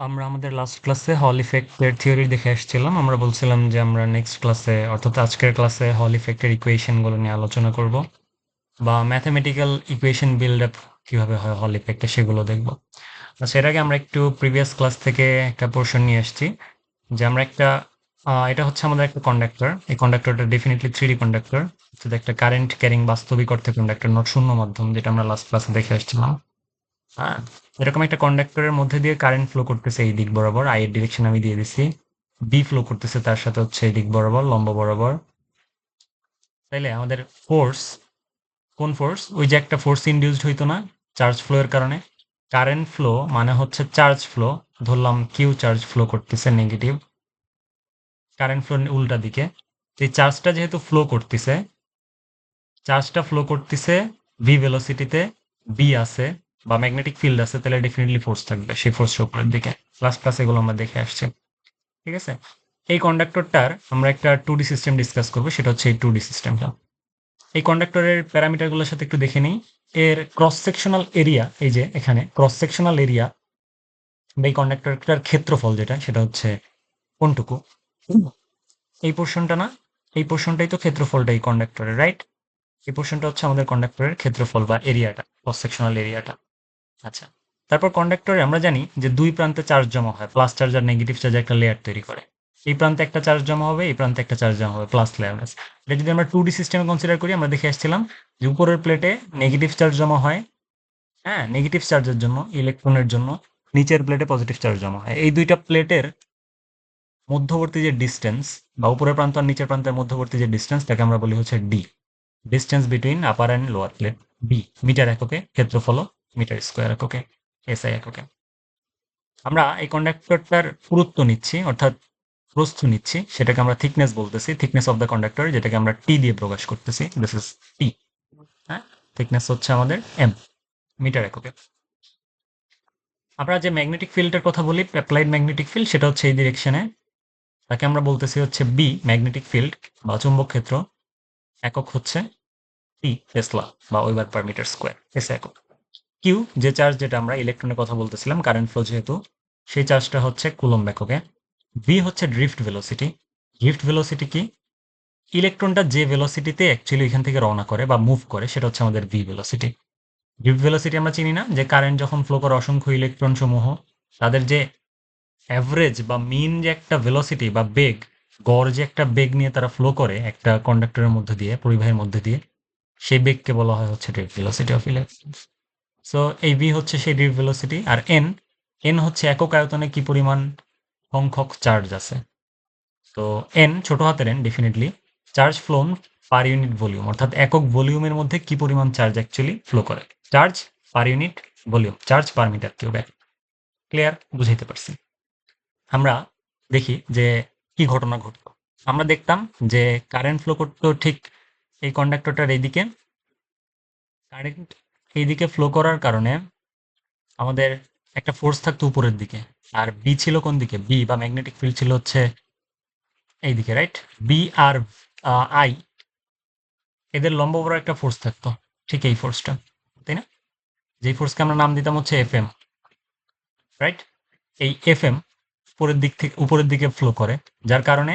আমরা আমাদের লাস্ট ক্লাসে হল ইফেক্টের থিওরি দেখে আসছিলাম। আমরা বলছিলাম যে আমরা নেক্সট ক্লাসে অর্থাৎ আজকের ক্লাসে হল ইফেক্টের ইকুয়েশনগুলো নিয়ে আলোচনা করব বা ম্যাথামেটিক্যাল ইকুয়েশন বিল্ড আপ কীভাবে হয় হল ইফেক্টে সেগুলো দেখব। আচ্ছা এর আগে আমরা একটু প্রিভিয়াস ক্লাস থেকে একটা পোর্শন নিয়ে আসছি যে আমরা একটা এটা হচ্ছে আমাদের একটা কন্ডাক্টর এই কন্ডাক্টরটা ডেফিনেটলি থ্রি ডি কন্ডাক্টর একটা কারেন্ট ক্যারিং বাস্তবিক অর্থে কন্ডাক্টর নট শূন্য মাধ্যম, যেটা আমরা লাস্ট ক্লাসে দেখে আসছিলাম। হ্যাঁ এরকম একটা কন্ডাক্টরের মধ্যে দিয়ে কারেন্ট ফ্লো করতেছে এই দিক বরাবর আই এর ডিরেকশন আমি দিয়ে দিছি বি ফ্লো করতেছে তার সাথে হচ্ছে এই দিক বরাবর, লম্ব বরাবর। তাইলে আমাদের ফোর্স কোন ফোর্স ওই যে একটা ফোর্স ইনডিউসড হইতো না চার্জ ফ্লো এর কারণে। কারেন্ট ফ্লো মানে হচ্ছে চার্জ ফ্লো ধরলাম কিউ চার্জ ফ্লো করতেছে নেগেটিভ কারেন্ট ফ্লো উল্টা দিকে। এই চার্জটা যেহেতু ফ্লো করতেছে চার্জটা ফ্লো করতেছে ভি ভেলোসিটিতে বি আছে। বা ম্যাগনেটিক ফিল্ড আছে, তাহলে ডেফিনেটলি ফোর্স থাকবে সেই ফোর্সের উপরের দিকে। লাস্ট ক্লাস এগুলো আমরা দেখে আসছি। ঠিক আছে? এই কন্ডাক্টরটার আমরা একটা টু ডি সিস্টেম ডিসকাস করব, সেটা হচ্ছে এই টু ডি সিস্টেমটা এই কন্ডাক্টরের প্যারামিটারগুলোর সাথে একটু দেখে নিই। এর ক্রস সেকশনাল এরিয়া এই যে এখানে ক্রস সেকশনাল এরিয়া এই কন্ডাক্টরটার ক্ষেত্রফল যেটা, সেটা হচ্ছে কোনটুকু? এই পোর্শনটা না? এই পোর্শনটাই তো ক্ষেত্রফলটা এই কন্ডাক্টরের রাইট এই পোর্শনটা হচ্ছে আমাদের কন্ডাক্টরের ক্ষেত্রফল বা এরিয়াটা ক্রস সেকশনাল এরিয়াটা আচ্ছা তারপর কন্ডাক্টরে আমরা জানি যে দুই প্রান্তে চার্জ জমা হয় প্লাস চার্জ আর নেগেটিভ চার্জ একটা লেয়ার তৈরি করে। এই প্রান্তে একটা চার্জ জমা হবে, এই প্রান্তে একটা চার্জ জমা হবে প্লাস লেয়ার এটা যদি আমরা টু ডি সিস্টেমে কনসিডার করি, আমরা দেখে আসছিলাম যে উপরের প্লেটে নেগেটিভ চার্জ জমা হয় হ্যাঁ নেগেটিভ চার্জের জন্য ইলেকট্রনের জন্য, নিচের প্লেটে পজিটিভ চার্জ জমা হয়। এই দুইটা প্লেটের মধ্যবর্তী যে ডিস্টেন্স বা উপরের প্রান্ত আর নিচের প্রান্তের মধ্যবর্তী যে ডিস্টেন্স তাকে আমরা বলি হচ্ছে D distance between upper and lower plate B metre এককে ক্ষেত্রফল মিটার স্কোয়ার এককে এসআই এককে আমরা এই কন্ডাক্টরটার পুরুত্ব নিচ্ছি, অর্থাৎ প্রস্থ নিচ্ছি, সেটাকে আমরা থিকনেস বলতেছি থিকনেস অফ দ্য কন্ডাক্টর যেটাকে আমরা টি দিয়ে প্রকাশ করতেছি দিস ইজ টি হ্যাঁ? থিকনেস হচ্ছে আমাদের এম মিটার এককে আমরা যে ম্যাগনেটিক ফিল্ডের কথা বলি অ্যাপ্লাইড ম্যাগনেটিক ফিল্ড সেটা হচ্ছে এই ডিরেকশনে তাকে আমরা বলতেছি হচ্ছে বি ম্যাগনেটিক ফিল্ড বা চুম্বক ক্ষেত্র, একক হচ্ছে টি টেসলা বা weber per metre square S একক কিউ যে চার্জ যেটা আমরা ইলেকট্রনের কথা বলতেছিলাম কারেন্ট ফ্লো যেহেতু, সেই চার্জটা হচ্ছে কুলম এককে। ভি হচ্ছে ড্রিফট ভেলোসিটি ড্রিফট ভেলোসিটি কি? ইলেকট্রনটা যে ভেলোসিটিতে অ্যাকচুয়ালি এখান থেকে রওনা করে বা মুভ করে, সেটা হচ্ছে আমাদের ভি ভেলোসিটি ড্রিফট ভেলোসিটি আমরা চিনি না, যে কারেন্ট যখন ফ্লো করে অসংখ্য ইলেকট্রন সমূহ, তাদের যে অ্যাভারেজ বা মিন যে একটা ভেলোসিটি বা বেগ, গড় যে একটা বেগ নিয়ে তারা ফ্লো করে একটা কন্ডাক্টরের মধ্যে দিয়ে, পরিবাহের মধ্যে দিয়ে, সেই বেগকে বলা হয় হচ্ছে drift velocity of electron so এই ভি হচ্ছে সেই ড্রিফট ভেলোসিটি আর এন এন হচ্ছে একক আয়তনে কি পরিমাণ সংখ্যক চার্জ আছে? তো এন ছোট হাতের এন ডেফিনেটলি চার্জ ফ্লোন পার ইউনিট ভলিউম অর্থাৎ একক ভলিউমের মধ্যে কি পরিমাণ চার্জ অ্যাকচুয়ালি ফ্লো করে? Charge per unit volume charge per metre cube clear বুঝাইতে পারছি। আমরা দেখি যে কি ঘটনা ঘটতো আমরা দেখতাম যে কারেন্ট ফ্লো করতো ঠিক এই কন্ডাক্টরটার এইদিকে কারেন্ট এইদিকে ফ্লো করার কারণে আমাদের একটা ফোর্স থাকতো উপরের দিকে। আর বি ছিল কোন দিকে? বি বা ম্যাগনেটিক ফিল্ড ছিল হচ্ছে এই দিকে রাইট বি আর আই এদের লম্ব বড় একটা ফোর্স থাকতো, ঠিক এই ফোর্সটা তাই না? যেই ফোর্সকে আমরা নাম দিতাম হচ্ছে এফ এম রাইট এই এফ এম উপরের দিক থেকে, উপরের দিকে ফ্লো করে। যার কারণে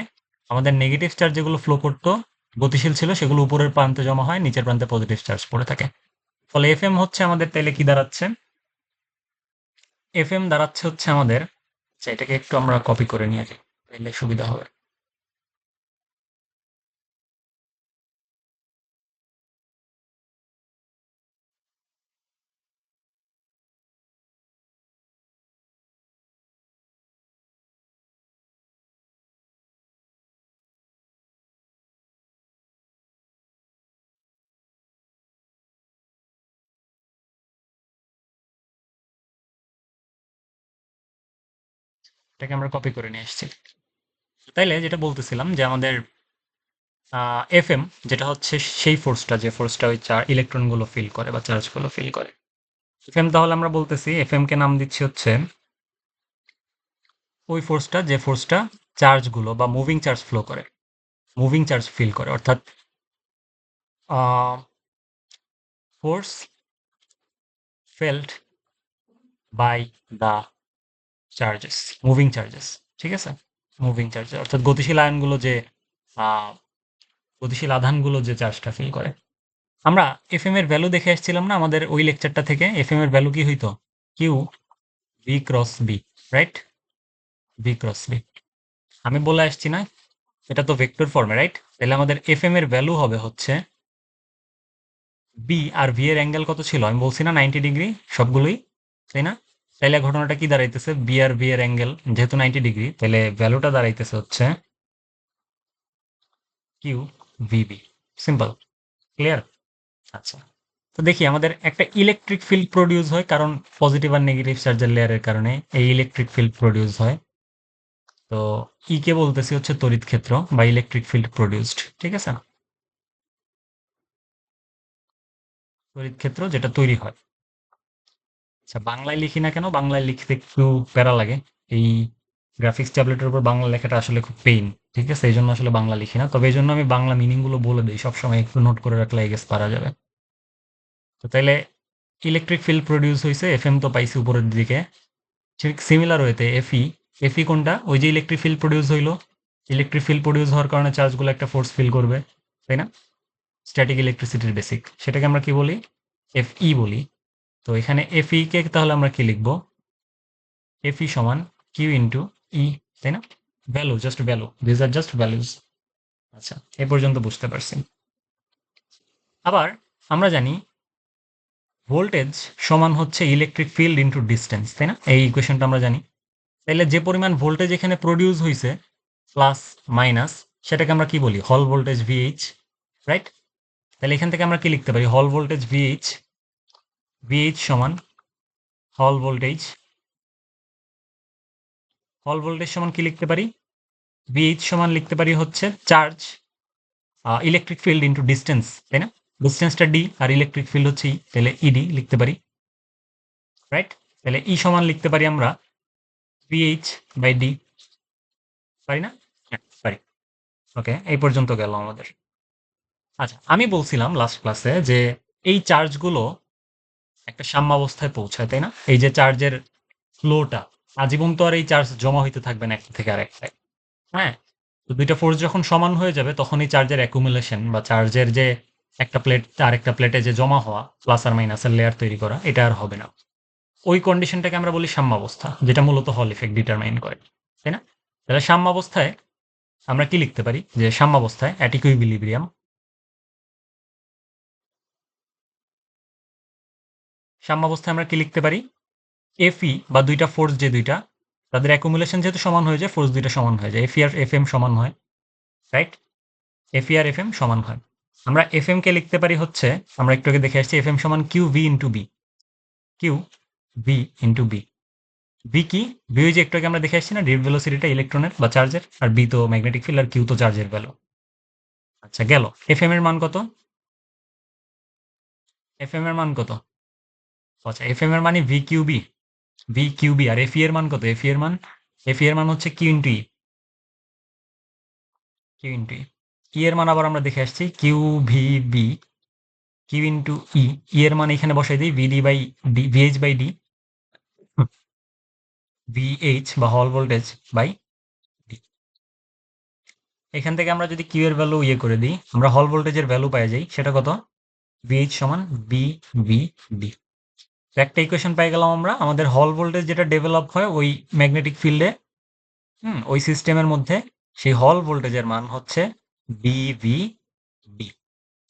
আমাদের নেগেটিভ চার্জ যেগুলো ফ্লো করতো, গতিশীল ছিল, সেগুলো উপরের প্রান্তে জমা হয়, নিচের প্রান্তে পজিটিভ চার্জ পড়ে থাকে। ফলে এফ এম হচ্ছে আমাদের তাইলে কি দাঁড়াচ্ছে? এফ এম দাঁড়াচ্ছে হচ্ছে আমাদের আচ্ছা, এটাকে একটু আমরা কপি করে নিয়ে যাই তাহলে সুবিধা হবে। এটাকে আমরা কপি করে নিয়ে এসেছি তাইলে যেটা বলতেছিলাম যে আমাদের এফ এম যেটা হচ্ছে সেই ফোর্সটা যে ফোর্সটা ওই চার ইলেকট্রনগুলো ফিল করে বা চার্জগুলো ফিল করে। এফ এম তাহলে আমরা বলতেছি এফ এম কে নাম দিচ্ছি হচ্ছে ওই ফোর্সটা যে ফোর্সটা চার্জগুলো বা মুভিং চার্জ ফ্লো করে। মুভিং চার্জ ফিল করে, অর্থাৎ force felt by the charges moving charges ঠিক আছে? মুভিং চার্জেস অর্থাৎ গতিশীল আয়নগুলো যে গতিশীল আধানগুলো যে চার্জটা ফিল করে। আমরা এফ এম এর ভ্যালু দেখে আসছিলাম না আমাদের ওই লেকচারটা থেকে? এফ এম এর ভ্যালু কি হইতো? Q B cross B right B cross B আমি বলে আসছি না, এটা তো ভেক্টর ফর্মে রাইট তাহলে আমাদের এফ এম এর ভ্যালু হবে হচ্ছে বি আর ভি এর অ্যাঙ্গেল কত ছিল? আমি বলছি না নাইনটি ডিগ্রি সবগুলোই, তাই না? তাইলে ঘটনাটা কি দাঁড়াইতেছে? বি আর ভি এর অ্যাঙ্গেল যেহেতু নাইনটি ডিগ্রি তাহলে ভ্যালুটা দাঁড়াইতেছে হচ্ছে কিউ ভিবি সিম্পল ক্লিয়ার আচ্ছা। তো দেখি, আমাদের একটা ইলেকট্রিক ফিল্ড প্রডিউস হয় কারণ পজিটিভ আর নেগেটিভ চার্জের লেয়ারের কারণে এই ইলেকট্রিক ফিল্ড প্রডিউস হয়। তো ই কে বলতেছি হচ্ছে তড়িৎ ক্ষেত্র বা ইলেকট্রিক ফিল্ড প্রডিউসড ঠিক আছে তড়িৎ ক্ষেত্র যেটা তৈরি হয়। আচ্ছা বাংলায় লিখি না কেন? বাংলায় লিখতে একটু প্যারা লাগে। এই গ্রাফিক্স ট্যাবলেটের উপর বাংলা লেখাটা আসলে খুব পেইন ঠিক আছে? এই জন্য আসলে বাংলা লিখি না। তবে এই জন্য আমি বাংলা মিনিংগুলো বলে দিই। সবসময় একটু নোট করে রাখলে এগেস পারা যাবে। তো তাইলে ইলেকট্রিক ফিল্ড প্রডিউস হয়েছে এফ এম তো পাইছি উপরের দিকে। ঠিক সিমিলার হইতে এফই এফই কোনটা? ওই যে ইলেকট্রিক ফিল্ড প্রডিউস হইল। ইলেকট্রিক ফিল্ড প্রডিউস হওয়ার কারণে চার্জগুলো একটা ফোর্স ফিল করবে, তাই না? স্ট্যাটিক ইলেকট্রিসিটির বেসিক সেটাকে আমরা কি বলি? এফ ই বলি। তো এখানে এফ ই কে তাহলে আমরা কি লিখব? এফ ই সমান কিউ ইন্টু ই তাই না? ভ্যালু জাস্ট ভ্যালু দিস আর জাস্ট ভ্যালুজ আচ্ছা এ পর্যন্ত বুঝতে পারছি। আবার আমরা জানি ভোল্টেজ সমান হচ্ছে ইলেকট্রিক ফিল্ড ইন্টু ডিস্টেন্স তাই না? এই ইকুয়েশনটা আমরা জানি। তাহলে যে পরিমাণ ভোল্টেজ এখানে প্রডিউস হয়েছে প্লাস মাইনাস সেটাকে আমরা কি বলি? হল ভোল্টেজ ভিএইচ রাইট তাহলে এখান থেকে আমরা কি লিখতে পারি? হল ভোল্টেজ ভিএইচ ভিএইচ সমান হল ভোল্টেজ হল ভোল্টেজ সমান কি লিখতে পারি? ভিএইচ সমান লিখতে পারি হচ্ছে charge electric field into distance তাই না? ডিস্টেন্সটা ডি আর ইলেকট্রিক ফিল্ড হচ্ছে ই তাহলে ইডি লিখতে পারি। রাইট তাহলে ই সমান লিখতে পারি আমরা ভিএইচ বাই ডি পারি না? হ্যাঁ পারি। ওকে এই পর্যন্ত গেল আমাদের। আচ্ছা আমি বলছিলাম লাস্ট ক্লাসে যে এই চার্জগুলো একটা সাম্যাবস্থায় পৌঁছায়, তাই না? এই যে চার্জের ফ্লোটা আজীবন তো আর এই চার্জ জমা হইতে থাকবে না একটা থেকে আরেকটায় হ্যাঁ? তো দুইটা ফোর্স যখন সমান হয়ে যাবে, তখন এই চার্জের অ্যাকুমুলেশন বা চার্জের যে একটা প্লেট আরেকটা প্লেটে যে জমা হওয়া প্লাস আর মাইনাসের লেয়ার তৈরি করা, এটা আর হবে না। ওই কন্ডিশনটাকে আমরা বলি সাম্যাবস্থা, যেটা মূলত হল ইফেক্ট ডিটারমাইন করে, তাই না? তাহলে সাম্যাবস্থায় আমরা কি লিখতে পারি? যে সাম্যাবস্থায় অ্যাটিকুইবিলিব্রিয়াম সাম্যাবস্থায় আমরা কি লিখতে পারি? এফই বা দুইটা ফোর্স যে দুইটা, তাদের অ্যাকুমুলেশন যেহেতু সমান হয়ে যায় ফোর্স দুইটা সমান হয়ে যায়। এফই আর এফ এম সমান হয় রাইট এফই আর এফ এম সমান হয়। আমরা এফ এম কে লিখতে পারি হচ্ছে, আমরা একটু আগে দেখে আসছি এফ এম সমান Q V into B Q V into B B কি? বি যে একটু আগে আমরা দেখে আসছি না ডিপ ভেলোসিটিটা ইলেকট্রনের বা চার্জের আর বি তো ম্যাগনেটিক ফিল্ড আর কিউ তো চার্জের ভ্যালু আচ্ছা গেল। এফ এম এর মান কত? এফ এম এর মান কত? আচ্ছা এফ এম এর মানে V Q B V Q B আর এফ এর মান কত? এফ এর মান? এফ এর মান হচ্ছে Q into E Q into E এর মান আবার আমরা দেখে আসছি Q V B Q into E E এর মান এখানে বসাই দিই V D by D V H by D V H বা হল ভোল্টেজ বাই ডি এখান থেকে আমরা যদি কিউ এর ভ্যালু ইয়ে করে দিই, আমরা হল ভোল্টেজের ভ্যালু পাই যাই, সেটা কত? ভিএইচ সমান বি ভি ডি একটা ইকুয়েশন পাই গেলাম আমরা। আমাদের হল ভোল্টেজ যেটা ডেভেলপ হয় ওই ম্যাগনেটিক ফিল্ডে হুম, ওই সিস্টেমের মধ্যে। সেই হল ভোল্টেজের মান হচ্ছে B V D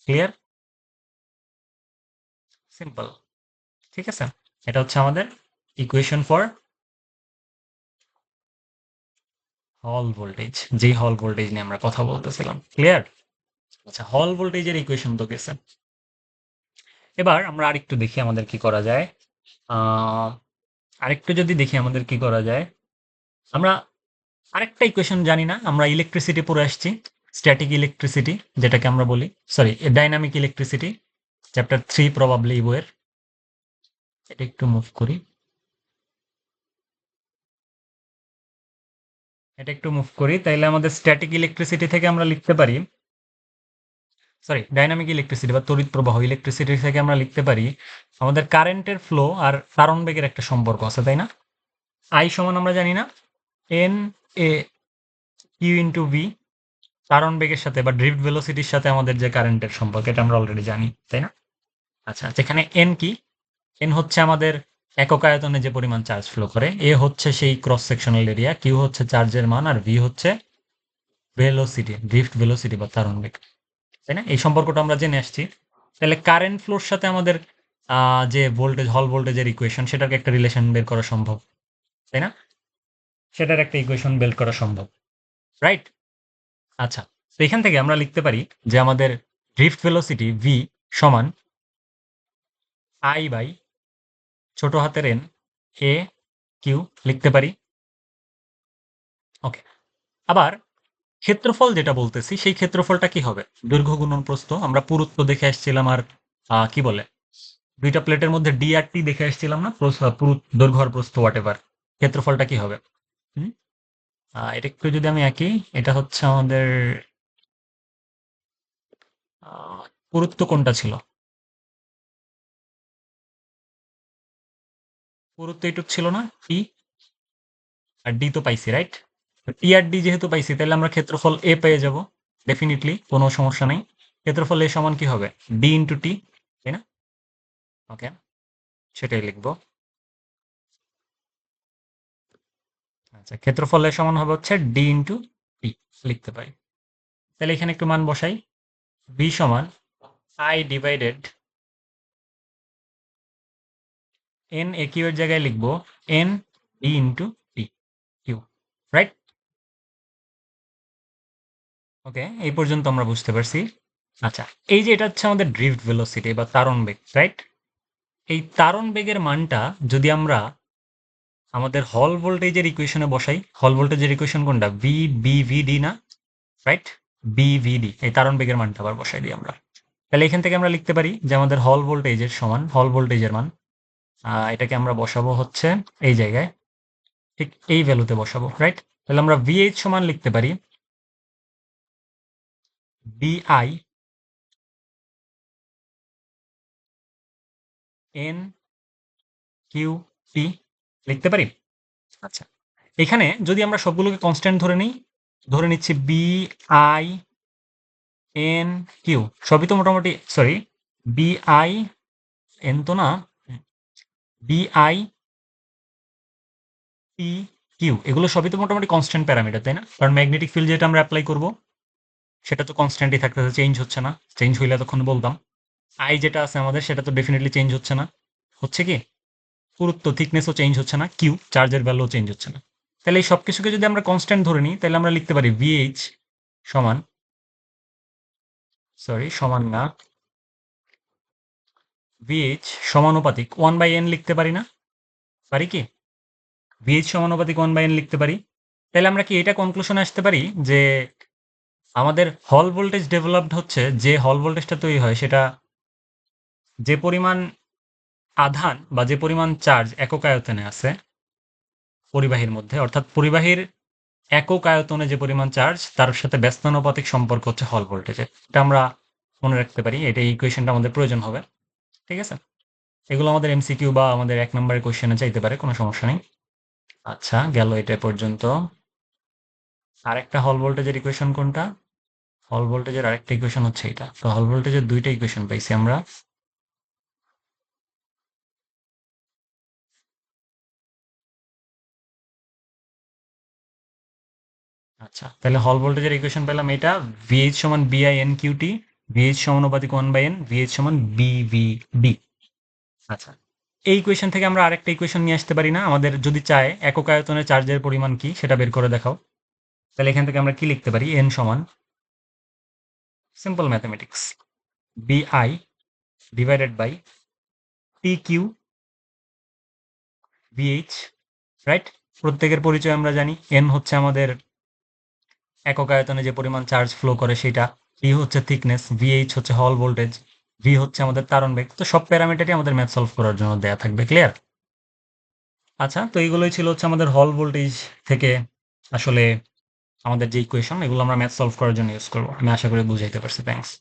clear simple ঠিক আছে? এটা হচ্ছে আমাদের ইকুয়েশন ফর হল ভোল্টেজ যেই হল ভোল্টেজ নিয়ে আমরা কথা বলতেছিলাম। ক্লিয়ার আচ্ছা হল ভোল্টেজের ইকুয়েশন তো গেছে। এবার আমরা আরেকটু দেখি আমাদের কি করা যায়। আরেকটু যদি দেখি আমাদের কি করা যায়। আমরা আরেকটা ইকুয়েশন জানি না, আমরা ইলেকট্রিসিটি পড়ে আসছি স্ট্যাটিক ইলেকট্রিসিটি যেটাকে আমরা বলি sorry dynamic electricity chapter three probably বইয়ের। এটা একটু মুভ করি। এটা একটু মুভ করি, তাইলে আমাদের স্ট্যাটিক ইলেকট্রিসিটি থেকে আমরা লিখতে পারি সরি ডাইনামিক ইলেকট্রিসিটি বা তড়িৎ প্রবাহ ইলেকট্রিসিটি থেকে আমরা লিখতে পারি আমাদের কারেন্টের ফ্লো আর কারণ বেগের একটা সম্পর্ক আছে, তাই না? আই সমান আমরা জানি না N A Q into V কারণ বেগের সাথে বা ড্রিফট ভেলোসিটির সাথে আমাদের যে কারেন্টের সম্পর্ক, এটা আমরা অলরেডি জানি, তাই না? আচ্ছা যেখানে এন কি? এন হচ্ছে আমাদের একক আয়তনে যে পরিমাণ চার্জ ফ্লো করে এ হচ্ছে সেই ক্রস সেকশনাল এরিয়া কিউ হচ্ছে চার্জের মান, আর ভি হচ্ছে ভেলোসিটি ড্রিফট ভেলোসিটি বা তারণ বেগ। তাই না? এই সম্পর্কটা আমরা জেনে আসছি। তাহলে কারেন্ট ফ্লোর সাথে আমাদের যে ভোল্টেজ হল ভোল্টেজের ইকুয়েশন সেটাকে একটা রিলেশন বের করা সম্ভব, তাই না? সেটার একটা ইকুয়েশন বের করা সম্ভব রাইট আচ্ছা তো এখান থেকে আমরা লিখতে পারি যে আমাদের ড্রিফট ভেলোসিটি ভি সমান আই বাই ছোট হাতের এন এ কিউ লিখতে পারি। ওকে আবার ক্ষেত্রফল যেটা বলতেছি, সেই ক্ষেত্রফলটা কি হবে? দৈর্ঘ্য গুণন প্রস্থ, আমরা পুরুত্ব দেখে আসছিলাম আর কি বলে? দুইটা প্লেটের মধ্যে ডি আর টি দেখে আসছিলাম না? দৈর্ঘ্য আর প্রস্থ হোয়াট এভার ক্ষেত্রফলটা কি হবে? এটা একটু যদি আমি আঁকি, এটা হচ্ছে আমাদের পুরুত্ব কোনটা ছিল? পুরুত্ব এইটুক ছিল না? টি আর ডি তো পাইছি রাইট টি আর ডি যেহেতু পাইছি, তাহলে আমরা ক্ষেত্রফল এ পেয়ে যাব ডেফিনেটলি কোনো সমস্যা নেই। ক্ষেত্রফল এ সমান কি হবে? ডি ইন্টু টি তাই না? ওকে সেটাই লিখব। আচ্ছা ক্ষেত্রফল এ সমান হবে হচ্ছে ডি ইন্টু টি লিখতে পারি। তাহলে এখানে একটু মান বসাই। বি সমান I divided N A Q এর জায়গায় লিখব N D into T Q right okay, এই পর্যন্ত আমরা বুঝতে পারছি। আচ্ছা এই যে এটা হচ্ছে আমাদের ড্রিফট ভেলোসিটি বা তারণ বেগ রাইট এই তারণ বেগের মানটা যদি আমরা আমাদের হল ভোল্টেজের ইকুয়েশনে বসাই হল ভোল্টেজের ইকুয়েশন কোনটা? ভি বি ভি ডি না? রাইট বি ভি ডি এই তারণ বেগের মানটা আবার বসাই দিই আমরা। তাহলে এখান থেকে আমরা লিখতে পারি যে আমাদের হল ভোল্টেজের সমান হল ভোল্টেজের মান এটাকে আমরা বসাবো হচ্ছে এই জায়গায়, ঠিক এই ভ্যালুতে বসাবো রাইট তাহলে আমরা ভিএইচ সমান লিখতে পারি বিআই এন কিউ টি লিখতে পারি? আচ্ছা এখানে যদি আমরা সবগুলোকে কনস্ট্যান্ট ধরে নিই, ধরে নিচ্ছি বি আই এন কিউ সবই তো মোটামুটি সরি বি আই এন তো না বি আই টি কিউ এগুলো সবই তো মোটামুটি কনস্ট্যান্ট প্যারামিটার তাই না? কারণ ম্যাগনেটিক ফিল্ড যেটা আমরা অ্যাপ্লাই করব সেটা তো কনস্ট্যান্টই থাকতেছে চেঞ্জ হচ্ছে না। চেঞ্জ হইলে তখন বলতাম। আই যেটা আছে আমাদের, সেটা তো ডেফিনেটলি চেঞ্জ হচ্ছে না। হচ্ছে কি? পুরুত্ব থিকনেসও চেঞ্জ হচ্ছে না। কিউ চার্জের ভ্যালুও চেঞ্জ হচ্ছে না। তাহলে এই সব কিছুকে যদি আমরা কনস্ট্যান্ট ধরে নিই, তাহলে আমরা লিখতে পারি ভিএইচ সমান সরি সমান না ভিএইচ সমানুপাতিক। ওয়ান বাই এন লিখতে পারি না। পারি কি? ভিএইচ সমানুপাতিক ওয়ান বাই এন লিখতে পারি। তাহলে আমরা কি এটা কনক্লুশনে আসতে পারি যে আমাদের হল ভোল্টেজ ডেভেলপড হচ্ছে যে হল ভোল্টেজটা তৈরি হয় সেটা যে পরিমাণ আধান বা যে পরিমাণ চার্জ একক আয়তনে আছে পরিবাহীর মধ্যে, অর্থাৎ পরিবাহীর একক আয়তনে যে পরিমাণ চার্জ তার সাথে ব্যস্তানুপাতিক সম্পর্ক হচ্ছে হল ভোল্টেজের এটা আমরা মনে রাখতে পারি, এটা ইকুয়েশনটা আমাদের প্রয়োজন হবে, ঠিক আছে? এগুলো আমাদের এমসিকিউ বা আমাদের এক নম্বরের কোয়েশ্চেনে চাইতে পারে, কোনো সমস্যা নেই। আচ্ছা গেল এটা পর্যন্ত। আরেকটা হল ভোল্টেজের ইকুয়েশন কোনটা? হল ভোল্টেজের আরেকটা ইকুয়েশন হচ্ছে এটা। তো হল ভোল্টেজের দুইটা ইকুয়েশন পাইছি আমরা। আচ্ছা তাহলে হল ভোল্টেজের ইকুয়েশন পেলাম এটা ভিএইচ সমান বিআই এন কিউটি ভিএইচ সমানুপাতিক ওয়ান বাই এন ভিএইচ সমান বিভিডি আচ্ছা এই ইকুয়েশন থেকে আমরা আরেকটা ইকুয়েশন নিয়ে আসতে পারি না। আমাদের যদি চায়, একক আয়তনে চার্জের পরিমাণ কি, সেটা বের করে দেখাও। তাহলে এখান থেকে আমরা কি লিখতে পারি? এন সমান mathematics B I divided by T Q V H right প্রত্যেকের পরিচয় আমরা জানি। এন হচ্ছে আমাদের একক আয়তনে যে পরিমাণ চার্জ ফ্লো করে সেটা। টি হচ্ছে থিকনেস ভিএইচ হচ্ছে হল ভোল্টেজ ভি হচ্ছে আমাদের তারণ বেগ। তো সব প্যারামিটারই আমাদের ম্যাথ সলভ করার জন্য দেয়া থাকবে ক্লিয়ার আচ্ছা তো এইগুলোই ছিল হচ্ছে আমাদের হল ভোল্টেজ থেকে আসলে আমাদের যে ইকুয়েশন এগুলো আমরা ম্যাথ সলভ করার জন্য ইউজ করব। আমি আশা করি বুঝাইতে পারছি। থ্যাংকস